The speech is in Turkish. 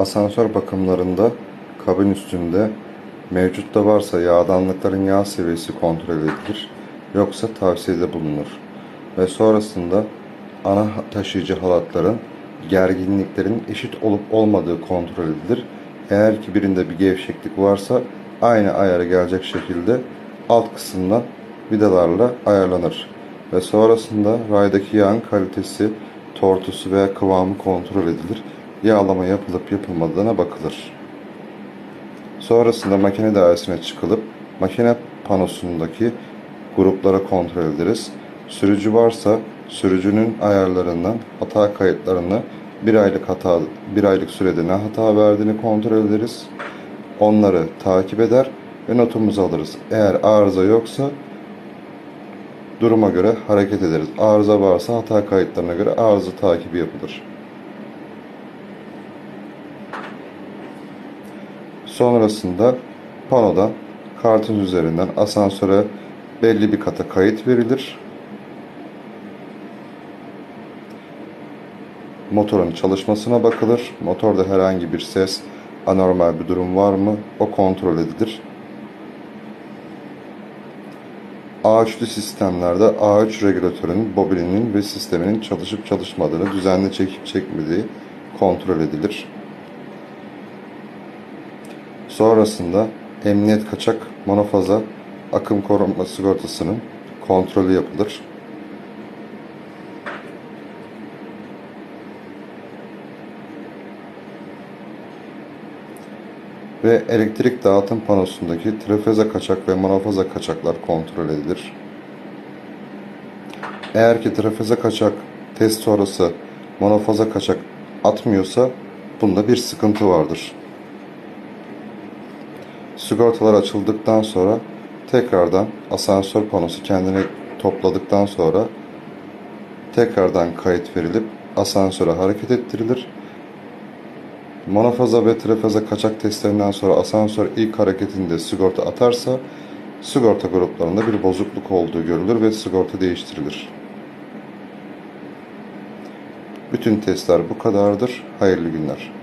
Asansör bakımlarında kabin üstünde mevcut da varsa yağdanlıkların yağ seviyesi kontrol edilir. Yoksa tavsiyede bulunur. Ve sonrasında ana taşıyıcı halatların gerginliklerin eşit olup olmadığı kontrol edilir. Eğer ki birinde bir gevşeklik varsa aynı ayara gelecek şekilde alt kısımdan vidalarla ayarlanır. Ve sonrasında raydaki yağın kalitesi, tortusu veya kıvamı kontrol edilir. Yağlama yapılıp yapılmadığına bakılır. Sonrasında makine dairesine çıkılıp makine panosundaki gruplara kontrol ederiz. Sürücü varsa sürücünün ayarlarından hata kayıtlarını bir aylık hata bir aylık sürede ne hata verdiğini kontrol ederiz. Onları takip eder ve notumuzu alırız. Eğer arıza yoksa duruma göre hareket ederiz. Arıza varsa hata kayıtlarına göre arıza takibi yapılır. Sonrasında panodan kartın üzerinden asansöre belli bir kata kayıt verilir. Motorun çalışmasına bakılır. Motorda herhangi bir ses, anormal bir durum var mı? O kontrol edilir. A3'lü sistemlerde A3 regülatörünün, bobininin ve sisteminin çalışıp çalışmadığını düzenli çekip çekmediği kontrol edilir. Sonrasında emniyet kaçak monofaza akım koruma sigortasının kontrolü yapılır. Ve elektrik dağıtım panosundaki trifeze kaçak ve monofaza kaçaklar kontrol edilir. Eğer ki trifeze kaçak test sonrası monofaza kaçak atmıyorsa bunda bir sıkıntı vardır. Sigortalar açıldıktan sonra tekrardan asansör panosu kendini topladıktan sonra tekrardan kayıt verilip asansöre hareket ettirilir. Monofaza ve trifaza kaçak testlerinden sonra asansör ilk hareketinde sigorta atarsa sigorta gruplarında bir bozukluk olduğu görülür ve sigorta değiştirilir. Bütün testler bu kadardır. Hayırlı günler.